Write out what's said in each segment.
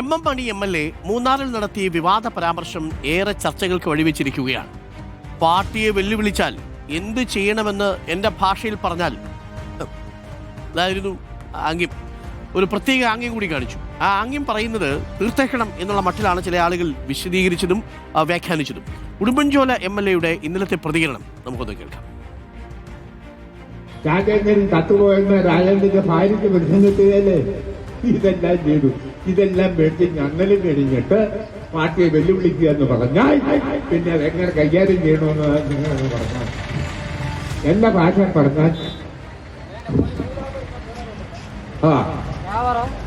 M M Mani M L A മൂന്നാറിൽ നടത്തിയ വിവാദ പരാമർശം ഏറെ ചർച്ചകൾക്ക് വഴിവെച്ചിരിക്കുകയാണ്. പാർട്ടിയെ വെല്ലുവിളിച്ചാൽ എന്ത് ചെയ്യണമെന്ന് എന്റെ ഭാഷയിൽ പറഞ്ഞാൽ അതായിരുന്നു ആംഗ്യം. ഒരു പ്രത്യേക ആംഗ്യം കൂടി കാണിച്ചു. ആ ആംഗ്യം പറയുന്നത് തീർത്തേക്കണം എന്നുള്ള മട്ടിലാണ് ചില ആളുകൾ വിശദീകരിച്ചതും വ്യാഖ്യാനിച്ചതും. ഉടുമ്പൻചോല എം എൽ എയുടെ ഇന്നലത്തെ പ്രതികരണം നമുക്കൊന്ന് കേൾക്കാം. രാജേന്ദ്രൻ കത്തുപോയെന്ന് രാജേന്ദ്രന്റെ ഭാര്യയ്ക്ക് ഇതെല്ലാം ചെയ്തു. ഇതെല്ലാം വേണ്ടി ഞങ്ങളും കഴിഞ്ഞിട്ട് പാർട്ടിയെ വെല്ലുവിളിക്കുക എന്ന് പറഞ്ഞാൽ പിന്നെ അതെങ്ങനെ കൈകാര്യം ചെയ്യണമെന്ന് നിങ്ങളെന്ന് പറഞ്ഞാൽ എന്റെ ഭാഷ പറഞ്ഞാൽ ആ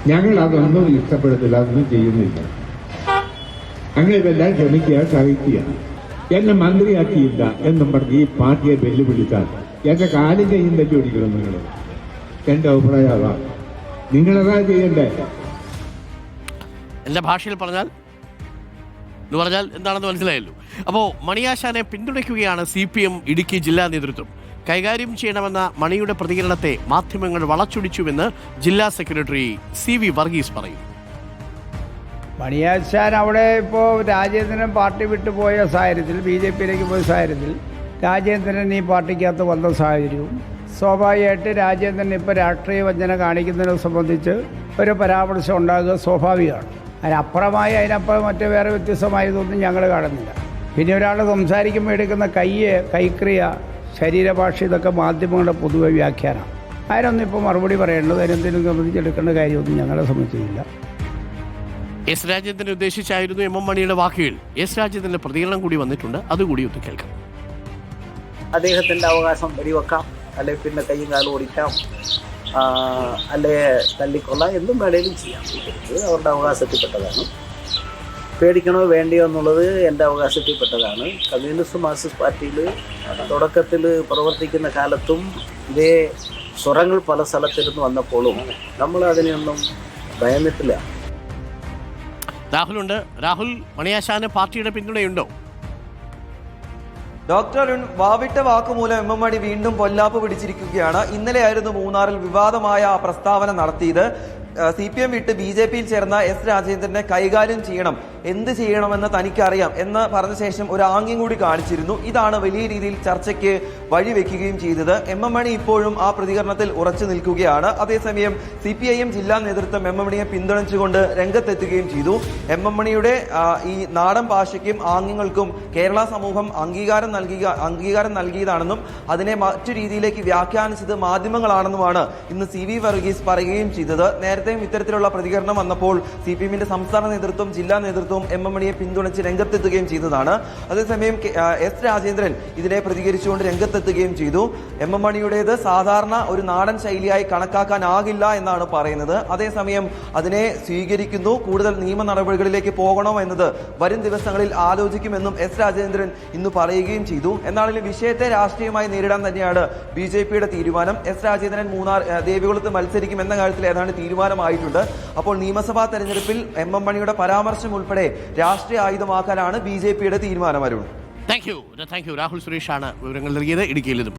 ഞങ്ങൾ അതൊന്നും ഇഷ്ടപ്പെടുന്നില്ല അതൊന്നും ചെയ്യുന്നില്ല. ഞങ്ങൾ ഇതെല്ലാം ക്ഷമിക്കുക സഹിക്കുക. എന്നെ മന്ത്രിയാക്കിയില്ല എന്നും പറഞ്ഞ് ഈ പാർട്ടിയെ വെല്ലുവിളിച്ചാൽ എന്റെ കാലും കൈയും തല്ലി ഓടിക്കണം നിങ്ങൾ? എന്റെ അഭിപ്രായം അതാ നിങ്ങളതാ ചെയ്യണ്ടേ? എന്റെ ഭാഷയിൽ പറഞ്ഞാൽ? എന്ന് പറഞ്ഞാൽ എന്താണെന്ന് മനസ്സിലായല്ലോ. അപ്പോൾ മണിയാശാനെ പിന്തുണയ്ക്കുകയാണ് സി പി എം ഇടുക്കി ജില്ലാ നേതൃത്വം. കൈകാര്യം ചെയ്യണമെന്ന മണിയുടെ പ്രതികരണത്തെ മാധ്യമങ്ങൾ വളച്ചൊടിച്ചുവെന്ന് ജില്ലാ സെക്രട്ടറി സി വി വർഗീസ് പറയും മണിയാശാൻ അവിടെ ഇപ്പോൾ രാജേന്ദ്രൻ പാർട്ടി വിട്ടു പോയ സാഹചര്യത്തിൽ ബി ജെ പിയിലേക്ക് പോയ സാഹചര്യത്തിൽ രാജേന്ദ്രൻ ഈ പാർട്ടിക്കകത്ത് വന്ന സാഹചര്യവും സ്വാഭാവികമായിട്ട് രാജേന്ദ്രൻ ഇപ്പോൾ രാഷ്ട്രീയ വഞ്ചന കാണിക്കുന്നതിനെ സംബന്ധിച്ച് ഒരു പരാമർശം ഉണ്ടാകുക സ്വാഭാവികമാണ്. അതിനപ്പുറമായി അതിനപ്പുറം മറ്റേ വേറെ വ്യത്യസ്തമായതൊന്നും ഞങ്ങൾ കാണുന്നില്ല. പിന്നെ ഒരാൾ സംസാരിക്കുമ്പോൾ എടുക്കുന്ന കയ്യ് കൈക്രിയ ശരീരഭാഷ ഇതൊക്കെ മാധ്യമങ്ങളുടെ പൊതുവെ വ്യാഖ്യാനമാണ്. അതിനൊന്നും ഇപ്പോൾ മറുപടി പറയേണ്ടത് അതിനെന്തെങ്കിലും സംബന്ധിച്ചെടുക്കേണ്ട കാര്യമൊന്നും ഞങ്ങളെ സംബന്ധിച്ചില്ല എസ് രാജേന്ദ്രൻ ഉദ്ദേശിച്ചായിരുന്നു എം എം മണിയുടെ വാക്കുകൾ. എസ് രാജേന്ദ്രന്റെ പ്രതികരണം കൂടി വന്നിട്ടുണ്ട്. അതുകൂടി ഒന്ന് കേൾക്കാം. അദ്ദേഹത്തിന്റെ അവകാശം വെടിവെക്കാം. അല്ലെങ്കിൽ പിന്നെ കൈയും കാലും ഓടിക്കാം. അല്ലെ തല്ലിക്കൊള്ളാം എന്തും വേണേലും ചെയ്യാം. ഇത് അവരുടെ അവകാശത്തിൽപ്പെട്ടതാണ്. പേടിക്കണോ വേണ്ടിയോ എന്നുള്ളത് എന്റെ അവകാശത്തിൽപ്പെട്ടതാണ്. കമ്മ്യൂണിസ്റ്റ് മാർക്സിസ്റ്റ് പാർട്ടിയിൽ തുടക്കത്തിൽ പ്രവർത്തിക്കുന്ന കാലത്തും ഇതേ സ്വരങ്ങൾ പല സ്ഥലത്തിരുന്ന് വന്നപ്പോഴും നമ്മൾ അതിനെയൊന്നും ഭയന്നിട്ടില്ല. രാഹുലുണ്ട്. രാഹുൽ മണിയാശാന് പാർട്ടിയുടെ പിന്തുണയുണ്ടോ? ഡോക്ടർ അരുൺ വാവിട്ട വാക്കുമൂലം എം എം മണി വീണ്ടും പൊല്ലാപ്പ് പിടിച്ചിരിക്കുകയാണ്. ഇന്നലെയായിരുന്നു മൂന്നാറിൽ വിവാദമായ പ്രസ്താവന നടത്തിയത്. സി പി എം വിട്ട് ബി ജെ പിയിൽ ചേർന്ന എസ് രാജേന്ദ്രനെ കൈകാര്യം ചെയ്യണം. എന്ത് ചെയ്യണമെന്ന് തനിക്കറിയാം എന്ന് പറഞ്ഞ ശേഷം ഒരു ആംഗ്യം കൂടി കാണിച്ചിരുന്നു. ഇതാണ് വലിയ രീതിയിൽ ചർച്ചയ്ക്ക് വഴിവെക്കുകയും ചെയ്തത്. എം എം മണി ഇപ്പോഴും ആ പ്രതികരണത്തിൽ ഉറച്ചു നിൽക്കുകയാണ്. അതേസമയം സി പി ഐ എം ജില്ലാ നേതൃത്വം എം എം മണിയെ പിന്തുണച്ചുകൊണ്ട് രംഗത്തെത്തുകയും ചെയ്തു. എം എം മണിയുടെ ഈ നാടൻ ഭാഷയ്ക്കും ആംഗ്യങ്ങൾക്കും കേരള സമൂഹം അംഗീകാരം നൽകിയ അംഗീകാരം നൽകിയതാണെന്നും അതിനെ മറ്റു രീതിയിലേക്ക് വ്യാഖ്യാനിച്ചത് മാധ്യമങ്ങളാണെന്നുമാണ് ഇന്ന് സി വി വർഗീസ് പറയുകയും ചെയ്തത്. നേരത്തെയും ഇത്തരത്തിലുള്ള പ്രതികരണം വന്നപ്പോൾ സി പി എമ്മിന്റെ സംസ്ഥാന നേതൃത്വം ജില്ലാ നേതൃത്വം എം എം മണിയെ പിന്തുണച്ച് രംഗത്തെത്തുകയും ചെയ്തതാണ്. അതേസമയം എസ് രാജേന്ദ്രൻ ഇതിനെ പ്രതികരിച്ചുകൊണ്ട് രംഗത്തെത്തുകയും ചെയ്തു. എം എം മണിയുടേത് സാധാരണ ഒരു നാടൻ ശൈലിയായി കണക്കാക്കാനാകില്ല എന്നാണ് പറയുന്നത്. അതേസമയം അതിനെ സ്വീകരിക്കുന്നു. കൂടുതൽ നിയമ നടപടികളിലേക്ക് പോകണോ എന്നത് വരും ദിവസങ്ങളിൽ ആലോചിക്കുമെന്നും എസ് രാജേന്ദ്രൻ ഇന്ന് പറയുകയും ചെയ്തു. എന്നാണെങ്കിലും വിഷയത്തെ രാഷ്ട്രീയമായി നേരിടാൻ തന്നെയാണ് ബി ജെ പിയുടെ തീരുമാനം. എസ് രാജേന്ദ്രൻ മൂന്നാർ ദേവികുളത്ത് മത്സരിക്കും എന്ന കാര്യത്തിൽ ഏതാണ്ട് തീരുമാനമായിട്ടുണ്ട് അപ്പോൾ നിയമസഭാ തെരഞ്ഞെടുപ്പിൽ എം എം മണിയുടെ പരാമർശം ഉൾപ്പെടെ രാഷ്ട്രീയ ആയുധമാക്കാനാണ് ബി ജെ പിയുടെ തീരുമാനം Arun. Thank you thank you Rahul സുരേഷാണ് വിവരങ്ങൾ നൽകിയത്. ഇടുക്കിയിൽ നിന്നും.